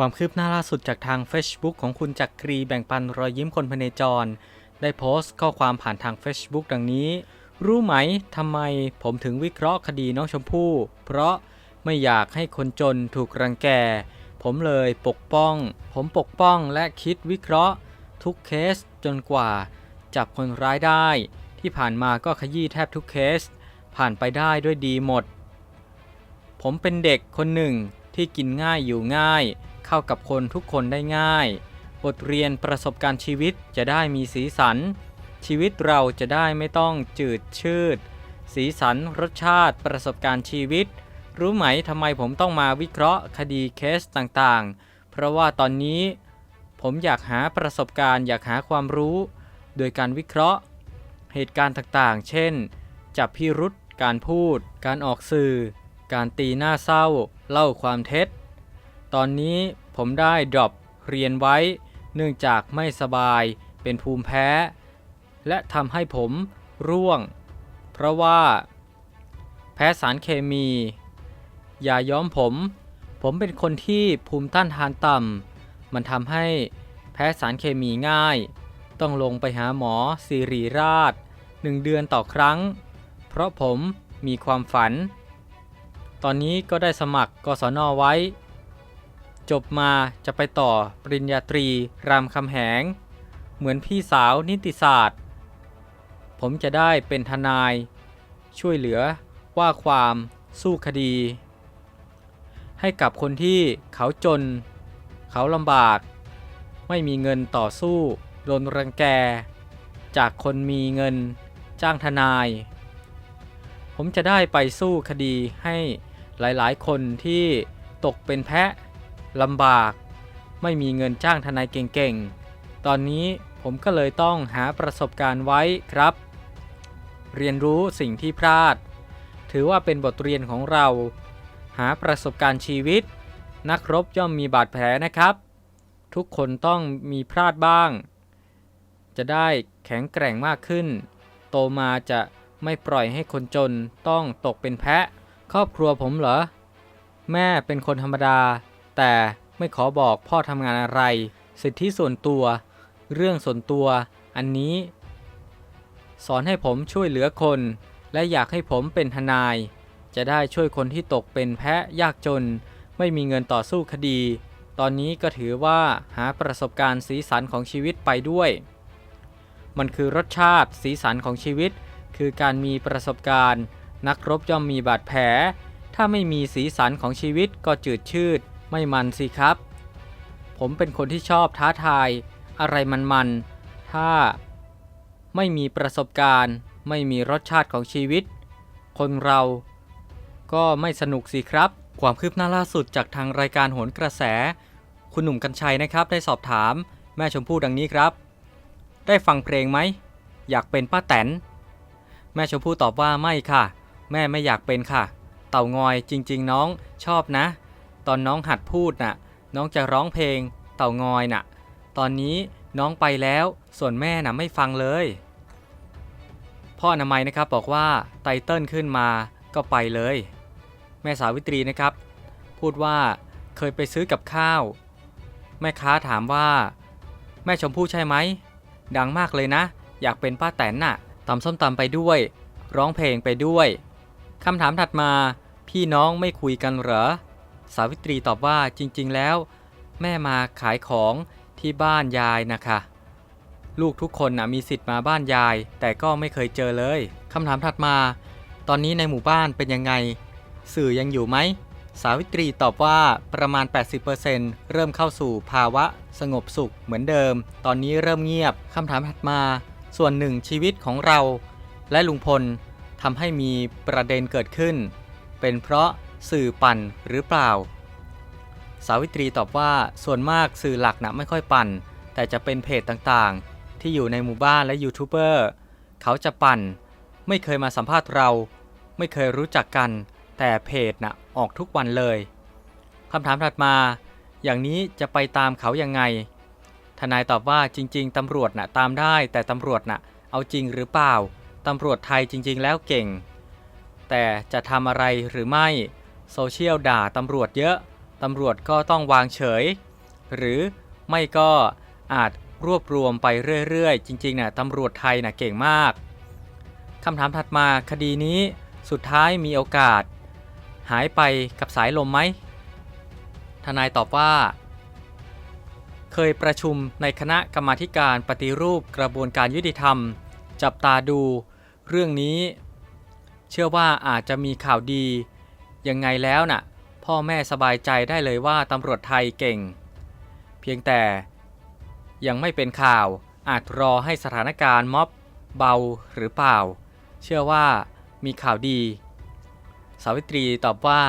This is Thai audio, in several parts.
ความคืบหน้าล่าสุดจากทาง Facebook ของคุณจักกรีแบ่งปันรอยยิ้มคนพเนจร ได้โพสต์ข้อความผ่านทาง Facebook ดังนี้ รู้ไหมทำไมผมถึงวิเคราะห์คดีน้องชมพู่ เพราะไม่อยากให้คนจนถูกรังแก ผมเลยปกป้อง ผมปกป้องและคิดวิเคราะห์ ทุกเคสจนกว่า จับคนร้ายได้ ที่ผ่านมาก็ขยี้แทบทุกเคส ผ่านไปได้ด้วยดีหมด ผมเป็นเด็กคนหนึ่งที่กินง่ายอยู่ง่าย เข้ากับคนทุกคนได้ง่าย บทเรียนประสบการณ์ชีวิตจะได้มีสีสัน ชีวิตเราจะได้ไม่ต้องจืดชืด สีสันรสชาติประสบการณ์ชีวิต รู้ไหมทำไมผมต้องมาวิเคราะห์คดีเคสต่างๆ เพราะว่าตอนนี้ ผมอยากหาประสบการณ์อยากหาความรู้ โดยการวิเคราะห์ เหตุการณ์ต่างๆ เช่น จับพิรุษการพูด การออกสื่อ การตีหน้าเศร้า เล่าความเท็จ ตอนนี้ ผมได้ดรอปเรียนไว้ เนื่องจากไม่สบายเป็นภูมิแพ้ และทำให้ผมร่วง เพราะว่า แพ้สารเคมีอย่าย้อมผม ผมเป็นคนที่ภูมิต้านทานต่ำมันทำให้แพ้สารเคมีง่าย ต้องลงไปหาหมอสิริราชหนึ่งเดือนต่อครั้ง เพราะผมมีความฝัน ตอนนี้ก็ได้สมัครกศนไว้ จบมาจะไปต่อปริญญาตรีรามคำแหง เหมือนพี่สาวนิติศาสตร์ ผมจะได้เป็นทนาย ช่วยเหลือว่าความสู้คดี ให้กับคนที่เขาจน เขาลำบาก ไม่มีเงินต่อสู้โดนรังแก จากคนมีเงินจ้างทนาย ผมจะได้ไปสู้คดีให้หลายๆ คนที่ตกเป็นแพะ ลำบาก ไม่มีเงินจ้างทนายเก่งๆ ตอนนี้ผมก็เลยต้องหาประสบการณ์ไว้ครับ เรียนรู้สิ่งที่พลาด ถือว่าเป็นบทเรียนของเรา หาประสบการณ์ชีวิต นักรบย่อมมีบาดแผลนะครับ ทุกคนต้องมีพลาดบ้าง จะได้แข็งแกร่งมากขึ้น โตมาจะไม่ปล่อยให้คนจนต้องตกเป็นแพะ ครอบครัวผมเหรอ แม่เป็นคนธรรมดา แต่ไม่ขอบอกพ่อทำงานอะไร สิทธิส่วนตัว เรื่องส่วนตัว อันนี้ สอนให้ผมช่วยเหลือคน และอยากให้ผมเป็นทนาย จะได้ช่วยคนที่ตกเป็นแพะยากจน ไม่มีเงินต่อสู้คดี ตอนนี้ก็ถือว่าหาประสบการณ์สีสันของชีวิตไปด้วย มันคือรสชาติสีสันของชีวิต คือการมีประสบการณ์ นักรบย่อมมีบาดแผล ถ้าไม่มีสีสันของชีวิตก็จืดชืด ไม่มันสิครับ ผมเป็นคนที่ชอบท้าทายอะไรมันๆ ถ้าไม่มีประสบการณ์ ไม่มีรสชาติของชีวิต คนเราก็ไม่สนุกสิครับ ความคืบหน้าล่าสุดจากทางรายการโหนกระแส คุณหนุ่มกัญชัยนะครับ ได้สอบถามแม่ชมพู่ดังนี้ครับ ได้ฟังเพลงไหม อยากเป็นป้าแตน แม่ชมพู่ตอบว่าไม่ค่ะ แม่ไม่อยากเป็นค่ะ เต่างอยจริง ๆ น้องชอบนะ ตอนน้องหัดพูดน่ะ น้องจะร้องเพลง เต่างอยน่ะ ตอนนี้น้องไปแล้ว ส่วนแม่น่ะไม่ฟังเลย พ่ออนามัยนะครับบอกว่าไตเติ้ลขึ้นมาก็ไปเลย แม่สาวิตรีนะครับ พูดว่าเคยไปซื้อกับข้าว แม่ค้าถามว่า แม่ชมพู่ใช่ไหม ดังมากเลยนะ อยากเป็นป้าแตนน่ะตำส้มตำไปด้วย ร้องเพลงไปด้วยคำถามถัดมา พี่น้องไม่คุยกันเหรอ สาวิตรีตอบว่าจริง ๆ แล้ว แม่มาขายของที่บ้านยายนะคะ ลูกทุกคนนะมีสิทธิ์มาบ้านยาย แต่ก็ไม่เคยเจอเลยคำถามถัดมา ตอนนี้ในหมู่บ้านเป็นยังไง สื่อยังอยู่ไหม สาวิตรีตอบว่าประมาณ 80%เริ่มเข้าสู่ภาวะสงบสุขเหมือนเดิม ตอนนี้เริ่มเงียบคำถามถัดมา ส่วนหนึ่งชีวิตของเรา และลุงพลทำให้มีประเด็นเกิดขึ้น เป็นเพราะ สื่อปั่นหรือเปล่า สาวิตรีตอบว่าส่วนมากสื่อหลักนะไม่ค่อยปั่น แต่จะเป็นเพจต่างๆ ที่อยู่ในหมู่บ้านและยูทูบเบอร์เขาจะปั่น ไม่เคยมาสัมภาษณ์เรา ไม่เคยรู้จักกัน แต่เพจนะออกทุกวันเลยคำถามถัดมา อย่างนี้จะไปตามเขายังไง ทนายตอบว่าจริง ๆตำรวจนะ่ะตามได้ แต่ตำรวจนะ่ะเอาจริงหรือเปล่าตำรวจไทยจริง ๆ แล้วเก่ง แต่จะทำอะไรหรือไม่ โซเชียลด่าตำรวจเยอะ ตำรวจก็ต้องวางเฉย หรือไม่ก็อาจรวบรวมไปเรื่อยๆ จริงๆน่ะตำรวจไทยน่ะเก่งมากคำถามถัดมาคดีนี้สุดท้ายมีโอกาส หายไปกับสายลมไหม ทนายตอบว่า เคยประชุมในคณะกรรมาการปฏิรูปกระบวนการยุติธรรม จับตาดูเรื่องนี้ เชื่อว่าอาจจะมีข่าวดี ยังไงแล้วน่ะ พ่อแม่สบายใจได้เลยว่าตำรวจไทยเก่ง เพียงแต่ยังไม่เป็นข่าวอาจรอให้สถานการณ์ม็อบเบาหรือเปล่า เชื่อว่ามีข่าวดี สาวิตรีตอบว่า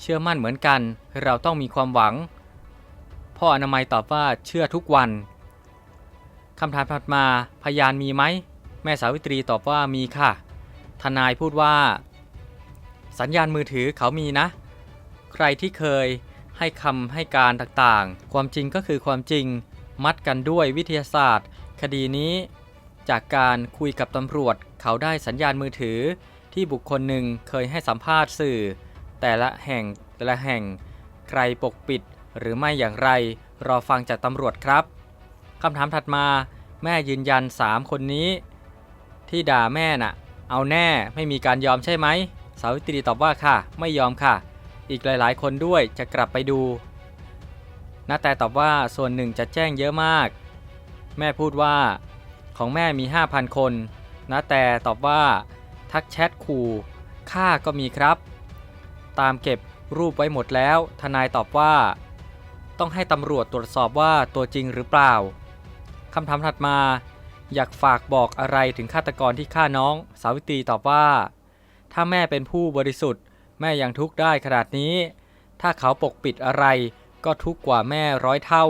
เชื่อมั่นเหมือนกัน เราต้องมีความหวัง พ่ออนามัยตอบว่าเชื่อทุกวันคำถามถัดมาพยานมีไหม แม่สาวิตรีตอบว่ามีค่ะ ทนายพูดว่า สัญญาณมือถือเขามีนะ ใครที่เคยให้คำให้การต่างๆ ความจริงก็คือความจริง มัดกันด้วยวิทยาศาสตร์ คดีนี้ จากการคุยกับตำรวจ เขาได้สัญญาณมือถือ ที่บุคคลหนึ่งเคยให้สัมภาษณ์สื่อ แต่ละแห่งแต่ละแห่ง ใครปกปิดหรือไม่อย่างไร รอฟังจากตำรวจครับคำถามถัดมาแม่ยืนยัน 3 คนนี้ ที่ด่าแม่น่ะ เอาแน่ไม่มีการยอมใช่ไหม สาวิตรีตอบว่าค่ะ ไม่ยอมค่ะ อีกหลายๆ คนด้วยจะกลับไปดูนาแต่ตอบว่าส่วนหนึ่งจะแจ้งเยอะมาก แม่พูดว่า ของแม่มี 5,000 คนนาแต่ตอบว่า ทักแชทขู่ค่าก็มีครับ ตามเก็บรูปไว้หมดแล้ว ทนายตอบว่า ต้องให้ตำรวจตรวจสอบว่าตัวจริงหรือเปล่าคำถามถัดมา อยากฝากบอกอะไรถึงฆาตกรที่ฆ่าน้อง สาวิตรีตอบว่า ถ้าแม่เป็นผู้บริสุทธิ์ แม่ยังทุกข์ได้ขนาดนี้ ถ้าเขาปกปิดอะไร ก็ทุกข์กว่าแม่ร้อยเท่า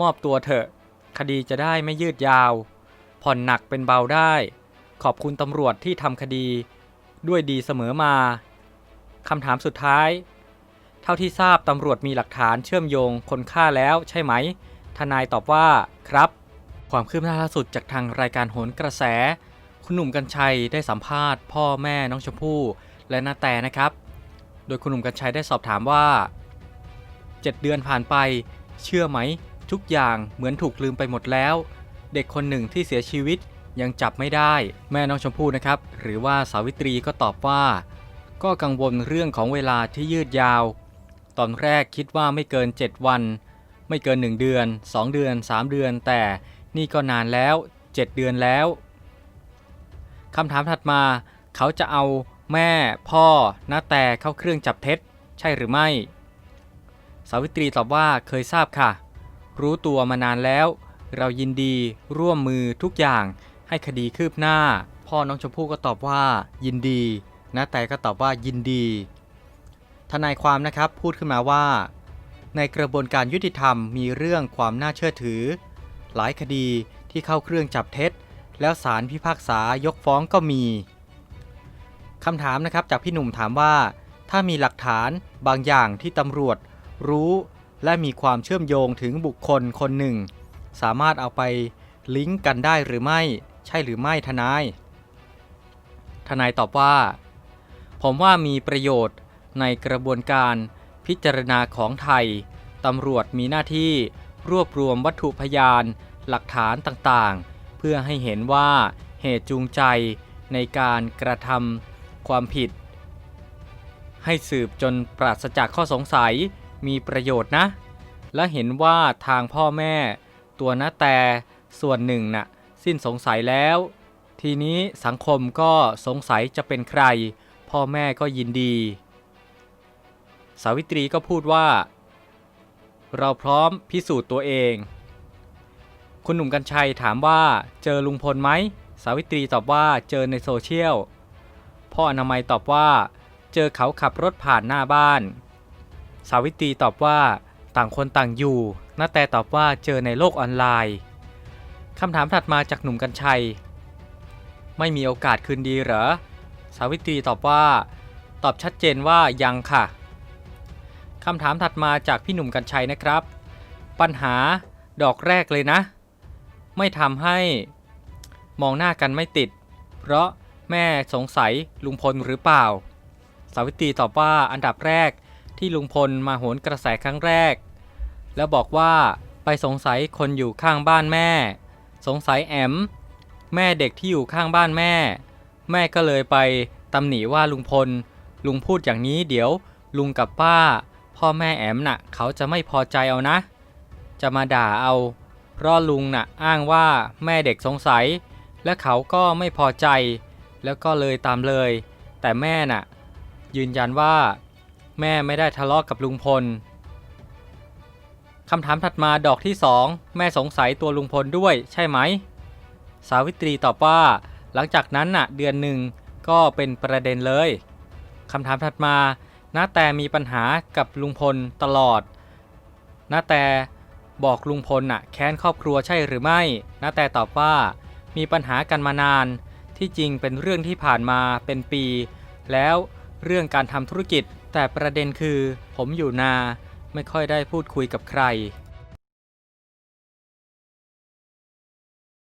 มอบตัวเถอะ คดีจะได้ไม่ยืดยาว ผ่อนหนักเป็นเบาได้ ขอบคุณตำรวจที่ทำคดี ด้วยดีเสมอมาคำถามสุดท้าย เท่าที่ทราบตำรวจมีหลักฐานเชื่อมโยงคนฆ่าแล้วใช่ไหม ทนายตอบว่าครับ ความคืบหน้าล่าสุดจากทางรายการโหนกระแส คุณหนุ่มกัญชัยได้สัมภาษณ์พ่อแม่น้องชมพู่และนาแตนะครับ โดยคุณหนุ่มกัญชัยได้สอบถามว่า 7 เดือนผ่านไป เชื่อไหม ทุกอย่างเหมือนถูกลืมไปหมดแล้ว เด็กคนหนึ่งที่เสียชีวิตยังจับไม่ได้ แม่น้องชมพู่นะครับ หรือว่าสาวิตรีก็ตอบว่า ก็กังวลเรื่องของเวลาที่ยืดยาว ตอนแรกคิดว่าไม่เกิน 7 วัน ไม่เกิน 1 เดือน 2 เดือน 3 เดือน แต่นี่ก็นานแล้ว 7 เดือนแล้ว คำถามถัดมา เขาจะเอาแม่พ่อนาแต่เข้าเครื่องจับเท็จ ใช่หรือไม่ สาวิตรีตอบว่าเคยทราบค่ะ รู้ตัวมานานแล้ว เรายินดีร่วมมือทุกอย่างให้คดีคืบหน้า พ่อน้องชมพู่ก็ตอบว่า ยินดีนาแต่ก็ตอบว่ายินดี ทนายความนะครับพูดขึ้นมาว่า ในกระบวนการยุติธรรมมีเรื่องความน่าเชื่อถือ หลายคดีที่เข้าเครื่องจับเท็จ แล้วศาลพิพากษายกฟ้องก็มีคำถามนะครับจากพี่หนุ่มถามว่า ถ้ามีหลักฐานบางอย่างที่ตำรวจรู้และมีความเชื่อมโยงถึงบุคคลคนหนึ่ง สามารถเอาไปลิงก์กันได้หรือไม่ ใช่หรือไม่ทนาย ทนายตอบว่า ผมว่ามีประโยชน์ในกระบวนการพิจารณาของไทยตำรวจมีหน้าที่รวบรวมวัตถุพยานหลักฐานต่าง เพื่อให้เห็นว่าเหตุจูงใจในการกระทำความผิด ให้สืบจนปราศจากข้อสงสัยมีประโยชน์นะ และเห็นว่าทางพ่อแม่ ตัวนาแต่ส่วนหนึ่งน่ะสิ้นสงสัยแล้ว ทีนี้สังคมก็สงสัยจะเป็นใคร พ่อแม่ก็ยินดี สาวิตรีก็พูดว่า เราพร้อมพิสูจน์ตัวเอง คุณหนุ่มกัญชัยถามว่าเจอลุงพลไหม สาวิตรีตอบว่าเจอในโซเชียล พ่ออนามัยตอบว่า เจอเขาขับรถผ่านหน้าบ้าน สาวิตรีตอบว่า ต่างคนต่างอยู่นาแต่ตอบว่าเจอในโลกออนไลน์คำถามถัดมาจากหนุ่มกัญชัย ไม่มีโอกาสคืนดีเหรอ สาวิตรีตอบว่า ตอบชัดเจนว่ายังค่ะคำถามถัดมาจากพี่หนุ่มกัญชัยนะครับ ปัญหาดอกแรกเลยนะ ไม่ทำให้มองหน้ากันไม่ติด เพราะแม่สงสัยลุงพลหรือเปล่า สาวิตรีตอบว่าอันดับแรกที่ลุงพลมาโหนกระแสครั้งแรก แล้วบอกว่าไปสงสัยคนอยู่ข้างบ้านแม่ สงสัยแอม แม่เด็กที่อยู่ข้างบ้านแม่ แม่ก็เลยไปตำหนิว่าลุงพล ลุงพูดอย่างนี้เดี๋ยวลุงกับป้า พ่อแม่แอมน่ะ เขาจะไม่พอใจเอานะ จะมาด่าเอา เพราะลุงน่ะอ้างว่าแม่เด็กสงสัย และเขาก็ไม่พอใจ แล้วก็เลยตามเลย แต่แม่น่ะ ยืนยันว่า แม่ไม่ได้ทะเลาะกับลุงพลคำถามถัดมาดอกที่สองแม่สงสัยตัวลุงพลด้วยใช่ไหม สาวิตรีตอบว่า หลังจากนั้นน่ะเดือนหนึ่งก็เป็นประเด็นเลยคำถามถัดมาน้าแต่มีปัญหากับลุงพลตลอดน้าแต่ บอกลุงพลน่ะแค้นครอบครัวใช่หรือไม่นาแต่ตอบว่า มีปัญหากันมานาน ที่จริงเป็นเรื่องที่ผ่านมาเป็นปี แล้วเรื่องการทำธุรกิจ แต่ประเด็นคือ ผมอยู่นาไม่ค่อยได้พูดคุยกับใคร